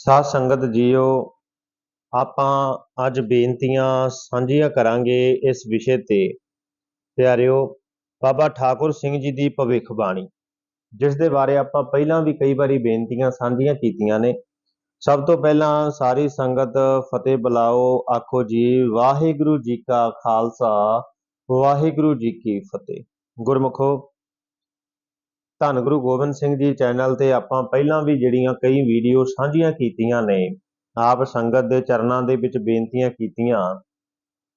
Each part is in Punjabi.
ਸਾਧ ਸੰਗਤ ਜੀਓ, ਆਪਾਂ ਅੱਜ ਬੇਨਤੀਆਂ ਸਾਂਝੀਆਂ ਕਰਾਂਗੇ ਇਸ ਵਿਸ਼ੇ ਤੇ। ਪਿਆਰਿਓ, ਬਾਬਾ ਠਾਕੁਰ ਸਿੰਘ ਜੀ ਦੀ ਭਵਿੱਖਬਾਣੀ, ਜਿਸ ਦੇ ਬਾਰੇ ਆਪਾਂ ਪਹਿਲਾਂ ਵੀ ਕਈ ਵਾਰੀ ਬੇਨਤੀਆਂ ਸਾਂਝੀਆਂ ਕੀਤੀਆਂ ਨੇ। ਸਭ ਤੋਂ ਪਹਿਲਾਂ ਸਾਰੀ ਸੰਗਤ ਫਤਿਹ ਬੁਲਾਓ, ਆਖੋ ਜੀ, ਵਾਹਿਗੁਰੂ ਜੀ ਕਾ ਖਾਲਸਾ, ਵਾਹਿਗੁਰੂ ਜੀ ਕੀ ਫਤਿਹ। ਗੁਰਮੁਖੋ ਧੰਨ ਗੁਰੂ ਗੋਬਿੰਦ ਸਿੰਘ ਜੀ ਚੈਨਲ ਤੇ ਆਪਾਂ ਪਹਿਲਾਂ ਵੀ ਜਿਹੜੀਆਂ ਕਈ ਵੀਡੀਓ ਸਾਂਝੀਆਂ ਕੀਤੀਆਂ ਨੇ, ਆਪ ਸੰਗਤ ਦੇ ਚਰਨਾਂ ਦੇ ਵਿੱਚ ਬੇਨਤੀਆਂ ਕੀਤੀਆਂ,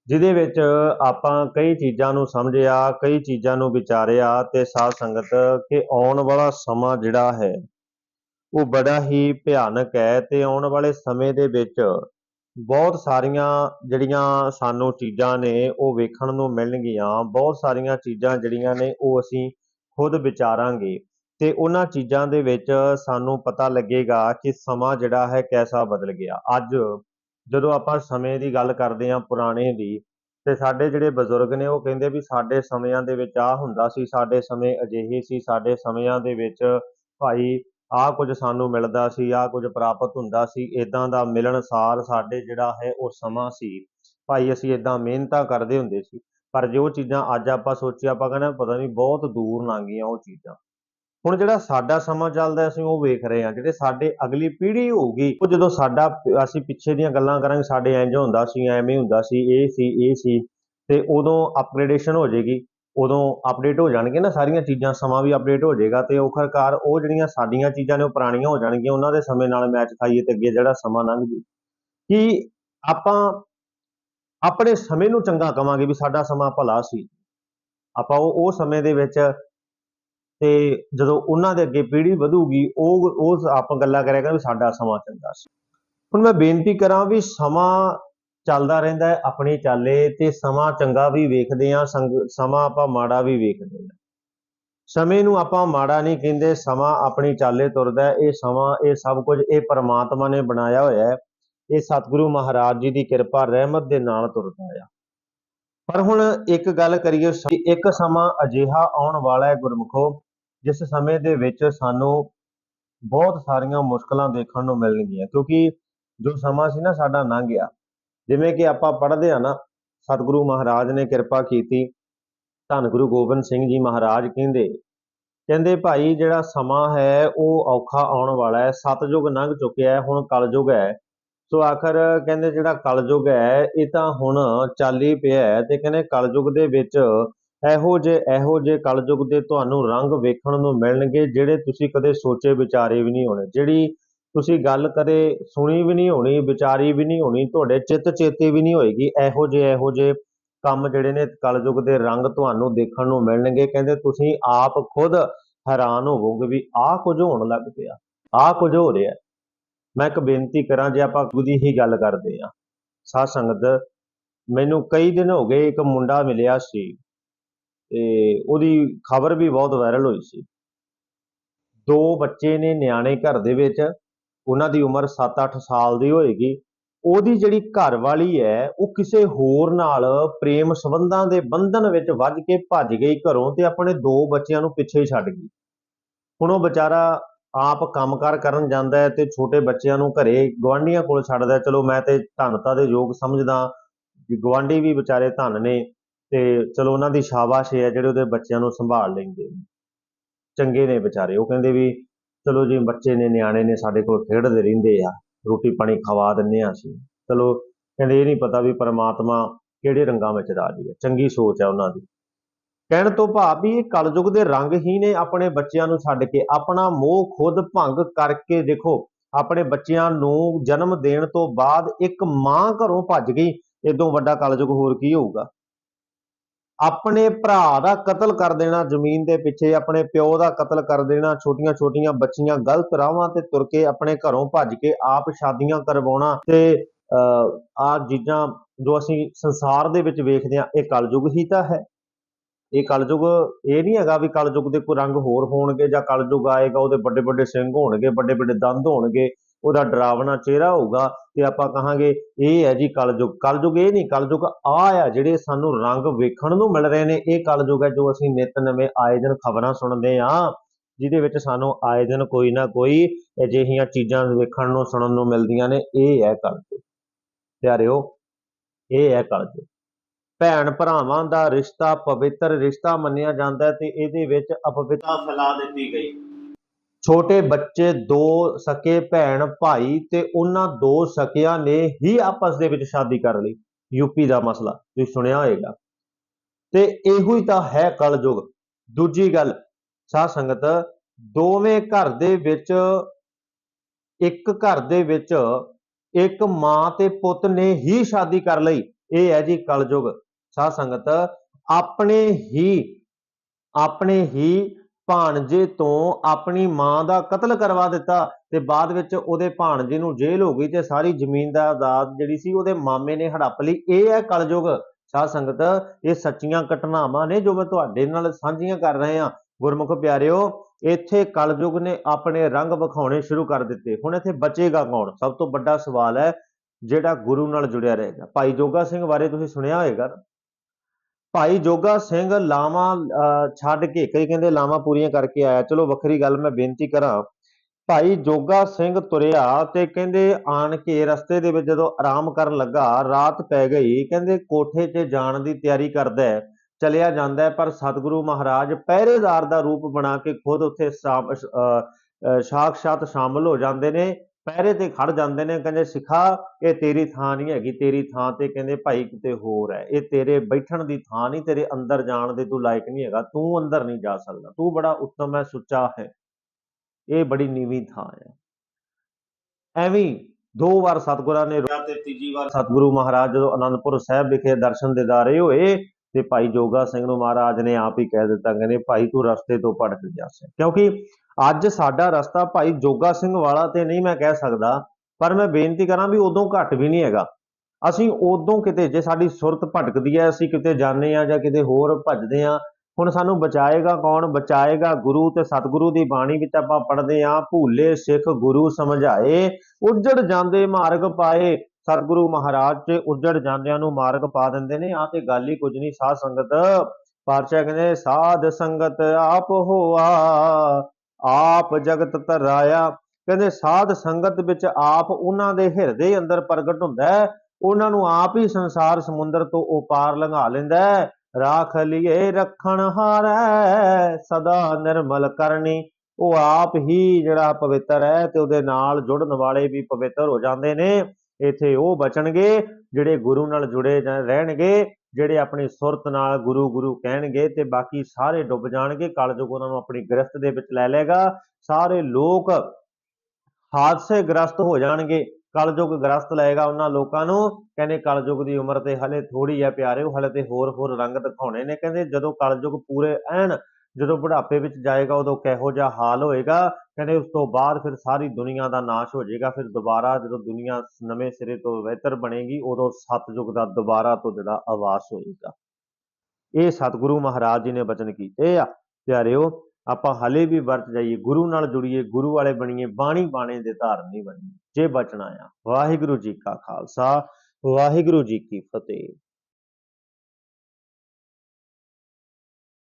ਜਿਹਦੇ ਵਿੱਚ ਆਪਾਂ ਕਈ ਚੀਜ਼ਾਂ ਨੂੰ ਸਮਝਿਆ, ਕਈ ਚੀਜ਼ਾਂ ਨੂੰ ਵਿਚਾਰਿਆ ਤੇ ਸਾਧ ਸੰਗਤ ਕਿ ਆਉਣ ਵਾਲਾ ਸਮਾਂ ਜਿਹੜਾ ਹੈ, ਉਹ ਬੜਾ ਹੀ ਭਿਆਨਕ ਹੈ ਤੇ ਆਉਣ ਵਾਲੇ ਸਮੇਂ ਦੇ ਵਿੱਚ ਬਹੁਤ ਸਾਰੀਆਂ ਜਿਹੜੀਆਂ ਸਾਨੂੰ ਚੀਜ਼ਾਂ ਨੇ ਉਹ ਵੇਖਣ ਨੂੰ ਮਿਲਣਗੀਆਂ, ਬਹੁਤ ਸਾਰੀਆਂ ਚੀਜ਼ਾਂ ਜਿਹੜੀਆਂ ਨੇ ਉਹ ਅਸੀਂ ਖੁਦ ਵਿਚਾਰਾਂਗੇ। ਤੇ ਉਹਨਾਂ ਚੀਜ਼ਾਂ ਦੇ ਵਿੱਚ ਸਾਨੂੰ ਪਤਾ ਲੱਗੇਗਾ ਕਿ ਸਮਾਂ ਜਿਹੜਾ ਹੈ ਕੈਸਾ ਬਦਲ ਗਿਆ। ਅੱਜ ਜਦੋਂ ਆਪਾਂ ਸਮੇਂ ਦੀ ਗੱਲ ਕਰਦੇ ਹਾਂ ਪੁਰਾਣੇ ਦੀ, ਤੇ ਸਾਡੇ ਜਿਹੜੇ ਬਜ਼ੁਰਗ ਨੇ ਉਹ ਕਹਿੰਦੇ ਵੀ ਸਾਡੇ ਸਮਿਆਂ ਦੇ ਵਿੱਚ ਆ ਹੁੰਦਾ ਸੀ, ਸਾਡੇ ਸਮੇਂ ਅਜਿਹੇ ਸੀ, ਸਾਡੇ ਸਮਿਆਂ ਦੇ ਵਿੱਚ ਭਾਈ ਆਹ ਕੁਝ ਸਾਨੂੰ ਮਿਲਦਾ ਸੀ, ਆਹ ਕੁਝ ਪ੍ਰਾਪਤ ਹੁੰਦਾ ਸੀ ਇਦਾਂ ਦਾ ਮਿਲਣਸਾਰ ਸਾਡੇ ਜਿਹੜਾ ਹੈ ਉਹ ਸਮਾਂ ਸੀ। ਭਾਈ ਅਸੀਂ ਇਦਾਂ ਮਿਹਨਤਾਂ ਕਰਦੇ ਹੁੰਦੇ ਸੀ। ਪਰ ਜੋ ਚੀਜ਼ਾਂ ਅੱਜ ਆਪਾਂ ਸੋਚਿਆ, ਆਪਾਂ ਕਹਿੰਦੇ ਪਤਾ ਨਹੀਂ ਬਹੁਤ ਦੂਰ ਲੰਘ ਗਈਆਂ ਉਹ ਚੀਜ਼ਾਂ। ਹੁਣ ਜਿਹੜਾ ਸਾਡਾ ਸਮਾਂ ਚੱਲਦਾ ਅਸੀਂ ਉਹ ਵੇਖ ਰਹੇ ਹਾਂ, ਜਿਹੜੇ ਸਾਡੇ ਅਗਲੀ ਪੀੜ੍ਹੀ ਹੋਊਗੀ, ਉਹ ਜਦੋਂ ਸਾਡਾ ਅਸੀਂ ਪਿੱਛੇ ਦੀਆਂ ਗੱਲਾਂ ਕਰਾਂਗੇ, ਸਾਡੇ ਇੰਜ ਹੁੰਦਾ ਸੀ, ਐਵੇਂ ਹੁੰਦਾ ਸੀ, ਇਹ ਸੀ ਇਹ ਸੀ, ਤੇ ਉਦੋਂ ਅਪਗ੍ਰੇਡੇਸ਼ਨ ਹੋ ਜਾਏਗੀ, ਉਦੋਂ ਅਪਡੇਟ ਹੋ ਜਾਣਗੇ ਨਾ ਸਾਰੀਆਂ ਚੀਜ਼ਾਂ, ਸਮਾਂ ਵੀ ਅਪਡੇਟ ਹੋ ਜਾਏਗਾ, ਤੇ ਆਖਰਕਾਰ ਉਹ ਜਿਹੜੀਆਂ ਸਾਡੀਆਂ ਚੀਜ਼ਾਂ ਨੇ, ਉਹ ਪੁਰਾਣੀਆਂ ਹੋ ਜਾਣਗੀਆਂ, ਉਹਨਾਂ ਦੇ ਸਮੇਂ ਨਾਲ ਮੈਚ ਖਾਈਏ ਤੇ ਅੱਗੇ ਜਿਹੜਾ ਸਮਾਂ ਲੰਘ ਜੂ ਕਿ ਆਪਾਂ ਆਪਣੇ ਸਮੇਂ ਨੂੰ ਚੰਗਾ ਕਵਾਂਗੇ ਵੀ ਸਾਡਾ ਸਮਾਂ ਭਲਾ ਸੀ। ਆਪਾਂ ਉਹ ਉਹ ਸਮੇਂ ਦੇ ਵਿੱਚ ਤੇ ਜਦੋਂ ਉਹਨਾਂ ਦੇ ਅੱਗੇ ਪੀੜ੍ਹੀ ਵਧੂਗੀ, ਉਹ ਉਹ ਆਪਾਂ ਗੱਲਾਂ ਕਰਿਆ ਕਰਾਂਗੇ ਵੀ ਸਾਡਾ ਸਮਾਂ ਚੰਗਾ ਸੀ। ਹੁਣ ਮੈਂ ਬੇਨਤੀ ਕਰਾਂ ਵੀ ਸਮਾਂ ਚੱਲਦਾ ਰਹਿੰਦਾ ਹੈ ਆਪਣੀ ਚਾਲੇ ਤੇ ਸਮਾਂ ਚੰਗਾ ਵੀ ਵੇਖਦੇ ਆ ਸਮਾਂ ਆਪਾਂ ਮਾੜਾ ਵੀ ਵੇਖਦੇ ਆ ਸਮੇਂ ਨੂੰ ਆਪਾਂ ਮਾੜਾ ਨਹੀਂ ਕਹਿੰਦੇ, ਸਮਾਂ ਆਪਣੀ ਚਾਲੇ ਤੁਰਦਾ ਇਹ ਸਮਾਂ, ਇਹ ਸਭ ਕੁਝ ਇਹ ਪਰਮਾਤਮਾ ਨੇ ਬਣਾਇਆ ਹੋਇਆ ਹੈ। ਇਹ ਸਤਿਗੁਰੂ ਮਹਾਰਾਜ ਜੀ ਦੀ ਕਿਰਪਾ, ਰਹਿਮਤ ਦੇ ਨਾਲ ਤੁਰਦਾ ਆ। ਪਰ ਹੁਣ ਇੱਕ ਗੱਲ ਕਰੀਏ ਇੱਕ ਸਮਾਂ ਅਜਿਹਾ ਆਉਣ ਵਾਲਾ ਹੈ ਗੁਰਮੁਖੋ, ਜਿਸ ਸਮੇਂ ਦੇ ਵਿੱਚ ਸਾਨੂੰ ਬਹੁਤ ਸਾਰੀਆਂ ਮੁਸ਼ਕਲਾਂ ਦੇਖਣ ਨੂੰ ਮਿਲਣਗੀਆਂ। ਕਿਉਂਕਿ ਜੋ ਸਮਾਂ ਸੀ ਨਾ, ਸਾਡਾ ਲੰਘ ਗਿਆ। ਜਿਵੇਂ ਕਿ ਆਪਾਂ ਪੜ੍ਹਦੇ ਆ ਨਾ, ਸਤਿਗੁਰੂ ਮਹਾਰਾਜ ਨੇ ਕਿਰਪਾ ਕੀਤੀ। ਧੰਨ ਗੁਰੂ ਗੋਬਿੰਦ ਸਿੰਘ ਜੀ ਮਹਾਰਾਜ ਕਹਿੰਦੇ ਕਹਿੰਦੇ ਭਾਈ, ਜਿਹੜਾ ਸਮਾਂ ਹੈ, ਉਹ ਔਖਾ ਆਉਣ ਵਾਲਾ ਹੈ। ਸਤਜੁਗ ਲੰਘ ਚੁੱਕਿਆ ਹੈ, ਹੁਣ ਕਲਯੁਗ ਹੈ। ਸੋ ਆਖਰ ਕਹਿੰਦੇ ਜਿਹੜਾ ਕਲਯੁਗ ਹੈ, ਇਹ ਤਾਂ ਹੁਣ ਚੱਲ ਹੀ ਪਿਆ ਹੈ ਤੇ ਕਹਿੰਦੇ ਕਲਯੁਗ ਦੇ ਵਿੱਚ ਇਹੋ ਜੇ ਇਹੋ ਜੇ ਕਲਯੁਗ ਦੇ ਤੁਹਾਨੂੰ ਰੰਗ ਵੇਖਣ ਨੂੰ ਮਿਲਣਗੇ ਜਿਹੜੇ ਤੁਸੀਂ ਕਦੇ ਸੋਚੇ ਵਿਚਾਰੇ ਵੀ ਨਹੀਂ ਹੋਣੇ। ਜਿਹੜੀ ਤੁਸੀਂ ਗੱਲ ਕਦੇ ਸੁਣੀ ਵੀ ਨਹੀਂ ਹੋਣੀ, ਵਿਚਾਰੀ ਵੀ ਨਹੀਂ ਹੋਣੀ, ਤੁਹਾਡੇ ਚਿੱਤ ਚੇਤੇ ਵੀ ਨਹੀਂ ਹੋਏਗੀ, ਇਹੋ ਜੇ ਇਹੋ ਜੇ ਕੰਮ ਜਿਹੜੇ ਨੇ ਕਲਯੁਗ ਦੇ ਰੰਗ ਤੁਹਾਨੂੰ ਦੇਖਣ ਨੂੰ ਮਿਲਣਗੇ। ਕਹਿੰਦੇ ਤੁਸੀਂ ਆਪ ਖੁਦ ਹੈਰਾਨ ਹੋਵੋਗੇ ਵੀ ਆਹ ਕੁਝ ਹੋਣ ਲੱਗ ਪਿਆ, ਆਹ ਕੁਝ ਹੋ ਰਿਹਾ। ਮੈਂ ਇੱਕ ਬੇਨਤੀ ਕਰਾਂ, ਜੇ ਆਪਾਂ ਗੁਰੂ ਦੀ ਹੀ ਗੱਲ ਕਰਦੇ ਆ ਸਾਧ ਸੰਗਤ, ਮੈਨੂੰ ਕਈ ਦਿਨ ਹੋ ਗਏ ਇੱਕ ਮੁੰਡਾ ਮਿਲਿਆ ਸੀ ਤੇ ਉਹਦੀ ਖਬਰ ਵੀ ਬਹੁਤ ਵਾਇਰਲ ਹੋਈ ਸੀ। ਦੋ ਬੱਚੇ ਨੇ ਨਿਆਣੇ ਘਰ ਦੇ ਵਿੱਚ, ਉਹਨਾਂ ਦੀ ਉਮਰ 7-8 ਸਾਲ ਦੀ ਹੋਏਗੀ। ਉਹਦੀ ਜਿਹੜੀ ਘਰ ਵਾਲੀ ਹੈ, ਉਹ ਕਿਸੇ ਹੋਰ ਨਾਲ ਪ੍ਰੇਮ ਸੰਬੰਧਾਂ ਦੇ ਬੰਧਨ ਵਿੱਚ ਵੱਜ ਕੇ ਭੱਜ ਗਈ ਘਰੋਂ ਤੇ ਆਪਣੇ ਦੋ ਬੱਚਿਆਂ ਨੂੰ ਪਿੱਛੇ ਛੱਡ ਗਈ। ਹੁਣ ਉਹ ਵਿਚਾਰਾ ਆਪ ਕੰਮਕਾਰ ਕਰਨ ਜਾਂਦਾ ਹੈ ਤੇ ਛੋਟੇ ਬੱਚਿਆਂ ਨੂੰ ਘਰੇ ਗਵਾਂਢੀਆਂ ਕੋਲ ਛੱਡਦਾ ਚਲੋ ਮੈਂ ਤੇ ਧੰਨਤਾ ਦੇ ਯੋਗ ਸਮਝਦਾ ਕਿ ਗਵਾਂਢੀ ਵੀ ਵਿਚਾਰੇ ਧੰਨ ਨੇ ਤੇ ਚਲੋ ਉਹਨਾਂ ਦੀ ਸ਼ਾਬਾਸ਼ ਹੈ ਜਿਹੜੇ ਉਹਦੇ ਬੱਚਿਆਂ ਨੂੰ ਸੰਭਾਲ ਲੈਂਦੇ ਨੇ। ਚੰਗੇ ਨੇ ਵਿਚਾਰੇ। ਉਹ ਕਹਿੰਦੇ ਵੀ ਚਲੋ ਜੀ ਬੱਚੇ ਨੇ, ਨਿਆਣੇ ਨੇ ਸਾਡੇ ਕੋਲ ਖੇਡਦੇ ਰਹਿੰਦੇ ਆ, ਰੋਟੀ ਪਾਣੀ ਖਵਾ ਦਿੰਨੇ ਆ ਅਸੀਂ। ਚਲੋ ਕਹਿੰਦੇ ਇਹ ਨਹੀਂ ਪਤਾ ਵੀ ਪਰਮਾਤਮਾ ਕਿਹੜੇ ਰੰਗਾਂ ਵਿੱਚ ਰਾਜੀ ਹੈ। ਚੰਗੀ ਸੋਚ ਹੈ ਉਹਨਾਂ ਦੀ। ਕਹਿਣ ਤੋਂ ਭਾਵ ਵੀ ਇਹ ਕਲਯੁਗ ਦੇ ਰੰਗ ਹੀ ਨੇ। ਆਪਣੇ ਬੱਚਿਆਂ ਨੂੰ ਛੱਡ ਕੇ ਆਪਣਾ ਮੋਹ ਖੁਦ ਭੰਗ ਕਰਕੇ ਦੇਖੋ, ਆਪਣੇ ਬੱਚਿਆਂ ਨੂੰ ਜਨਮ ਦੇਣ ਤੋਂ ਬਾਅਦ ਇੱਕ ਮਾਂ ਘਰੋਂ ਭੱਜ ਗਈ। ਇਦੋਂ ਵੱਡਾ ਕਲਯੁਗ ਹੋਰ ਕੀ ਹੋਊਗਾ? ਆਪਣੇ ਭਰਾ ਦਾ ਕਤਲ ਕਰ ਦੇਣਾ, ਜ਼ਮੀਨ ਦੇ ਪਿੱਛੇ ਆਪਣੇ ਪਿਓ ਦਾ ਕਤਲ ਕਰ ਦੇਣਾ ਛੋਟੀਆਂ ਛੋਟੀਆਂ ਬੱਚੀਆਂ ਗਲਤ ਰਾਹਾਂ ਤੇ ਤੁਰ ਕੇ ਆਪਣੇ ਘਰੋਂ ਭੱਜ ਕੇ ਆਪ ਸ਼ਾਦੀਆਂ ਕਰਵਾਉਣਾ ਤੇ ਆ ਚੀਜ਼ਾਂ ਜੋ ਅਸੀਂ ਸੰਸਾਰ ਦੇ ਵਿੱਚ ਵੇਖਦੇ ਹਾਂ, ਇਹ ਕਲਯੁਗ ਹੀ ਤਾਂ ਹੈ। ਇਹ ਕਲਯੁਗ, ਇਹ ਨਹੀਂ ਹੈਗਾ ਵੀ ਕਲਯੁਗ ਦੇ ਕੋਈ ਰੰਗ ਹੋਰ ਹੋਣਗੇ ਜਾਂ ਕਲਯੁਗ ਆਏਗਾ, ਉਹਦੇ ਵੱਡੇ ਵੱਡੇ ਸਿੰਘ ਹੋਣਗੇ, ਵੱਡੇ ਵੱਡੇ ਦੰਦ ਹੋਣਗੇ, ਉਹਦਾ ਡਰਾਵਣਾ ਚਿਹਰਾ ਹੋਊਗਾ ਤੇ ਆਪਾਂ ਕਹਾਂਗੇ ਇਹ ਹੈ ਜੀ ਕਲਯੁਗ। ਕਲਯੁਗ ਇਹ ਨਹੀਂ, ਕਲਯੁਗ ਆ ਆ ਜਿਹੜੇ ਸਾਨੂੰ ਰੰਗ ਵੇਖਣ ਨੂੰ ਮਿਲ ਰਹੇ ਨੇ, ਇਹ ਕਲਯੁਗ ਹੈ ਜੋ ਅਸੀਂ ਨਿਤ ਨਵੇਂ ਆਏ ਦਿਨ ਖਬਰਾਂ ਸੁਣਦੇ ਆ ਜਿਹਦੇ ਵਿੱਚ ਸਾਨੂੰ ਆਏ ਦਿਨ ਕੋਈ ਨਾ ਕੋਈ ਅਜਿਹੀਆਂ ਚੀਜ਼ਾਂ ਵੇਖਣ ਨੂੰ, ਸੁਣਨ ਨੂੰ ਮਿਲਦੀਆਂ ਨੇ, ਇਹ ਹੈ ਕਲਯੁਗ। ਪਿਆਰਿਓ, ਇਹ ਹੈ ਕਲਯੁਗ। ਭੈਣ ਭਰਾਵਾਂ ਦਾ ਰਿਸ਼ਤਾ ਪਵਿੱਤਰ ਰਿਸ਼ਤਾ ਮੰਨਿਆ ਜਾਂਦਾ ਹੈ ਤੇ ਇਹਦੇ ਵਿੱਚ ਅਪਵਿੱਤਰਤਾ ਫੈਲਾ ਦਿੱਤੀ ਗਈ। ਛੋਟੇ ਬੱਚੇ ਦੋ ਸਕੇ, ਭੈਣ ਭਾਈ ਤੇ ਉਹਨਾਂ ਦੋ ਸਕਿਆਂ ਨੇ ਹੀ ਆਪਸ ਦੇ ਵਿੱਚ ਸ਼ਾਦੀ ਕਰ ਲਈ। ਯੂਪੀ ਦਾ ਮਸਲਾ, ਤੁਸੀਂ ਸੁਣਿਆ ਹੋਵੇਗਾ ਤੇ ਇਹੋ ਹੀ ਤਾਂ ਹੈ ਕਲਯੁਗ। ਦੂਜੀ ਗੱਲ, ਸਾਧ ਸੰਗਤ, ਦੋਵੇਂ ਘਰ ਦੇ ਵਿੱਚ, ਇੱਕ ਘਰ ਦੇ ਵਿੱਚ ਇੱਕ ਮਾਂ ਤੇ ਪੁੱਤ ਨੇ ਹੀ ਸ਼ਾਦੀ ਕਰ ਲਈ। ਇਹ ਹੈ ਜੀ ਕਲਯੁਗ। ਸਾਧ ਸੰਗਤ ਆਪਣੇ ਹੀ ਆਪਣੇ ਹੀ ਭਾਣਜੇ ਤੋਂ ਆਪਣੀ ਮਾਂ ਦਾ ਕਤਲ ਕਰਵਾ ਦਿੱਤਾ ਤੇ ਬਾਅਦ ਵਿੱਚ ਉਹਦੇ ਭਾਣਜੇ ਨੂੰ ਜੇਲ੍ਹ ਹੋ ਗਈ ਤੇ ਸਾਰੀ ਜ਼ਮੀਨ ਦਾ ਆਜ਼ਾਦ ਜਿਹੜੀ ਸੀ ਉਹਦੇ ਮਾਮੇ ਨੇ ਹੜੱਪ ਲਈ। ਇਹ ਹੈ ਕਲਯੁਗ। ਸਾਧ ਸੰਗਤ ਇਹ ਸੱਚੀਆਂ ਘਟਨਾਵਾਂ ਨੇ ਜੋ ਮੈਂ ਤੁਹਾਡੇ ਨਾਲ ਸਾਂਝੀਆਂ ਕਰ ਰਹੇ ਹਾਂ। ਗੁਰਮੁਖ ਪਿਆਰਿਓ, ਇੱਥੇ ਕਲਯੁਗ ਨੇ ਆਪਣੇ ਰੰਗ ਵਿਖਾਉਣੇ ਸ਼ੁਰੂ ਕਰ ਦਿੱਤੇ। ਹੁਣ ਇੱਥੇ ਬਚੇਗਾ ਕੌਣ? ਸਭ ਤੋਂ ਵੱਡਾ ਸਵਾਲ ਹੈ ਜਿਹੜਾ ਗੁਰੂ ਨਾਲ ਜੁੜਿਆ ਰਹੇਗਾ। ਭਾਈ ਜੋਗਾ ਸਿੰਘ ਬਾਰੇ ਤੁਸੀਂ ਸੁਣਿਆ ਹੋਵੇਗਾ ਭਾਈ ਜੋਗਾ ਸਿੰਘ ਲਾਵਾਂ ਛੱਡ ਕੇ ਕਈ ਕਹਿੰਦੇ ਲਾਵਾਂ ਪੂਰੀਆਂ ਕਰਕੇ ਆਇਆ। ਚਲੋ ਵੱਖਰੀ ਗੱਲ, ਮੈਂ ਬੇਨਤੀ ਕਰਾਂ। ਭਾਈ ਜੋਗਾ ਸਿੰਘ ਤੁਰਿਆ ਤੇ ਕਹਿੰਦੇ ਆਣ ਕੇ ਰਸਤੇ ਦੇ ਵਿੱਚ ਜਦੋਂ ਆਰਾਮ ਕਰਨ ਲੱਗਾ, ਰਾਤ ਪੈ ਗਈ। ਕਹਿੰਦੇ ਕੋਠੇ 'ਤੇ ਜਾਣ ਦੀ ਤਿਆਰੀ ਕਰਦਾ ਹੈ, ਚਲਿਆ ਜਾਂਦਾ ਹੈ, ਪਰ ਸਤਿਗੁਰੂ ਮਹਾਰਾਜ ਪਹਿਰੇਦਾਰ ਦਾ ਰੂਪ ਬਣਾ ਕੇ ਖੁਦ ਉੱਥੇ ਸ਼ਾਮ- ਸਾਖਸ਼ਾਤ ਸ਼ਾਮਲ ਹੋ ਜਾਂਦੇ ਨੇ। ਪਹਿਰੇ ਤੇ ਖੜ ਜਾਂਦੇ ਨੇ, ਕਹਿੰਦੇ, ਸਿਖਾ, ਇਹ ਤੇਰੀ ਥਾਂ ਨਹੀਂ ਹੈਗੀ, ਤੇਰੀ ਥਾਂ ਤੇ ਕਹਿੰਦੇ, ਭਾਈ ਕਿਤੇ ਹੋਰ ਹੈ, ਇਹ ਤੇਰੇ ਬੈਠਣ ਦੀ ਥਾਂ ਨਹੀਂ, ਤੇਰੇ ਅੰਦਰ ਜਾਣ ਦੇ ਤੂੰ ਲਾਇਕ ਨਹੀਂ ਹੈਗਾ, ਤੂੰ ਅੰਦਰ ਨਹੀਂ ਜਾ ਸਕਦਾ, ਤੂੰ ਬੜਾ ਉੱਤਮ ਹੈ, ਸੁੱਚਾ ਹੈ, ਇਹ ਬੜੀ ਨੀਵੀਂ ਥਾਂ ਹੈ। ਐਵੇਂ ਦੋ ਵਾਰ ਸਤਿਗੁਰਾਂ ਨੇ ਰੋਇਆ ਤੇ ਤੀਜੀ ਵਾਰ ਸਤਿਗੁਰੂ ਮਹਾਰਾਜ ਜਦੋਂ ਅਨੰਦਪੁਰ ਸਾਹਿਬ ਵਿਖੇ ਦਰਸ਼ਨ ਦਿਦਾਰੇ ਹੋਏ ਤੇ ਭਾਈ ਜੋਗਾ ਸਿੰਘ ਨੂੰ ਮਹਾਰਾਜ ਨੇ ਆਪ ਹੀ ਕਹਿ ਦਿੱਤਾ, ਕਹਿੰਦੇ ਭਾਈ ਤੂੰ ਰਸਤੇ ਤੋਂ ਭਟਕ ਗਿਆ ਸੀ ਕਿਉਂਕਿ ਅੱਜ ਸਾਡਾ ਰਸਤਾ ਭਾਈ ਜੋਗਾ ਸਿੰਘ ਵਾਲਾ ਤੇ ਨਹੀਂ ਮੈਂ ਕਹਿ ਸਕਦਾ, ਪਰ ਮੈਂ ਬੇਨਤੀ ਕਰਾਂ ਵੀ ਉਦੋਂ ਘੱਟ ਵੀ ਨਹੀਂ ਹੈਗਾ। ਅਸੀਂ ਉਦੋਂ ਕਿਤੇ, ਜੇ ਸਾਡੀ ਸੁਰਤ ਭਟਕਦੀ ਹੈ, ਅਸੀਂ ਕਿਤੇ ਜਾਂਦੇ ਆ ਜਾਂ ਕਿਤੇ ਹੋਰ ਭੱਜਦੇ ਆ ਹੁਣ ਸਾਨੂੰ ਬਚਾਏਗਾ ਕੌਣ? ਬਚਾਏਗਾ ਗੁਰੂ ਤੇ ਸਤਿਗੁਰੂ ਦੀ ਬਾਣੀ ਵਿੱਚ ਆਪਾਂ ਪੜ੍ਹਦੇ ਆ ਭੂਲੇ ਸਿੱਖ ਗੁਰੂ ਸਮਝਾਏ, ਉੱਜੜ ਜਾਂਦੇ ਮਾਰਗ ਪਾਏ ਸਤਿਗੁਰੂ ਮਹਾਰਾਜ ਤੇ ਉੱਜੜ ਜਾਂਦਿਆਂ ਨੂੰ ਮਾਰਗ ਪਾ ਦਿੰਦੇ ਨੇ। ਆ ਤੇ ਗੱਲ ਹੀ ਕੁਝ ਨਹੀਂ। ਸਾਧ ਸੰਗਤ, ਪਾਤਸ਼ਾਹ ਕਹਿੰਦੇ, ਸਾਧ ਸੰਗਤ ਆਪ ਹੋਆ, ਆਪ ਜਗਤ ਤਰਾਇਆ ਕਹਿੰਦੇ, ਸਾਧ ਸੰਗਤ ਵਿੱਚ ਆਪ ਉਹਨਾਂ ਦੇ ਹਿਰਦੇ ਅੰਦਰ ਪ੍ਰਗਟ ਹੁੰਦਾ ਹੈ। ਉਹਨਾਂ ਨੂੰ ਆਪ ਹੀ ਸੰਸਾਰ ਸਮੁੰਦਰ ਤੋਂ ਉਪਾਰ ਲੰਘਾ ਲੈਂਦਾ ਹੈ। ਰਾਖ ਲਿਏ ਰੱਖਣ ਹਾਰੈ ਸਦਾ ਨਿਰਮਲ ਕਰਨੀ। ਉਹ ਆਪ ਹੀ ਜਿਹੜਾ ਪਵਿੱਤਰ ਹੈ ਤੇ ਉਹਦੇ ਨਾਲ ਜੁੜਨ ਵਾਲੇ ਵੀ ਪਵਿੱਤਰ ਹੋ ਜਾਂਦੇ ਨੇ। ਇੱਥੇ ਉਹ ਬਚਣਗੇ, ਜਿਹੜੇ ਗੁਰੂ ਨਾਲ ਜੁੜੇ ਰਹਿਣਗੇ, ਜਿਹੜੇ ਆਪਣੀ ਸੁਰਤ ਨਾਲ ਗੁਰੂ ਗੁਰੂ ਕਹਿਣਗੇ ਤੇ ਬਾਕੀ ਸਾਰੇ ਡੁੱਬ ਜਾਣਗੇ ਕਲਯੁਗ ਉਹਨਾਂ ਨੂੰ ਆਪਣੀ ਗ੍ਰਿਫਤ ਦੇ ਵਿੱਚ ਲੈ ਲਏਗਾ, ਸਾਰੇ ਲੋਕ ਹਾਦਸੇ ਗ੍ਰਸਤ ਹੋ ਜਾਣਗੇ, ਕਲਯੁਗ ਗ੍ਰਸਤ ਲਏਗਾ ਉਹਨਾਂ ਲੋਕਾਂ ਨੂੰ, ਕਹਿੰਦੇ ਕਲਯੁਗ ਦੀ ਉਮਰ ਤੇ ਹਲੇ ਥੋੜੀ ਹੈ ਪਿਆਰਿਓ, ਹਲੇ ਤੇ ਹੋਰ ਹੋਰ ਰੰਗ ਦਿਖਾਉਣੇ ਨੇ, ਕਹਿੰਦੇ ਜਦੋਂ ਕਲਯੁਗ ਪੂਰੇ ਐਨ ਜਦੋਂ ਬੁਢਾਪੇ ਵਿੱਚ ਜਾਏਗਾ, ਉਦੋਂ ਕਿਹੋ ਜਿਹਾ ਹਾਲ ਹੋਏਗਾ? ਕਹਿੰਦੇ ਉਸ ਤੋਂ ਬਾਅਦ ਫਿਰ ਸਾਰੀ ਦੁਨੀਆ ਦਾ ਨਾਸ਼ ਹੋ ਜਾਏਗਾ, ਫਿਰ ਦੁਬਾਰਾ ਜਦੋਂ ਦੁਨੀਆ ਨਵੇਂ ਸਿਰੇ ਤੋਂ ਬਿਹਤਰ ਬਣੇਗੀ, ਉਦੋਂ ਸਤਯੁਗ ਦਾ ਦੁਬਾਰਾ ਤੋਂ ਜਿਹੜਾ ਆਵਾਸ ਹੋਏਗਾ। ਇਹ ਸਤਿਗੁਰੂ ਮਹਾਰਾਜ ਜੀ ਨੇ ਬਚਨ ਕੀਤੇ ਆ। ਪਿਆਰਿਓ, ਆਪਾਂ ਹਲੇ ਵੀ ਵਰਤ ਜਾਈਏ, ਗੁਰੂ ਨਾਲ ਜੁੜੀਏ, ਗੁਰੂ ਵਾਲੇ ਬਣੀਏ, ਬਾਣੀ ਬਾਣੇ ਦੇ ਧਾਰਨੀ ਬਣੀਏ। ਜੇ ਬਚਣਾ ਆ, ਵਾਹਿਗੁਰੂ ਜੀ ਕਾ ਖਾਲਸਾ, ਵਾਹਿਗੁਰੂ ਜੀ ਕੀ ਫਤਿਹ।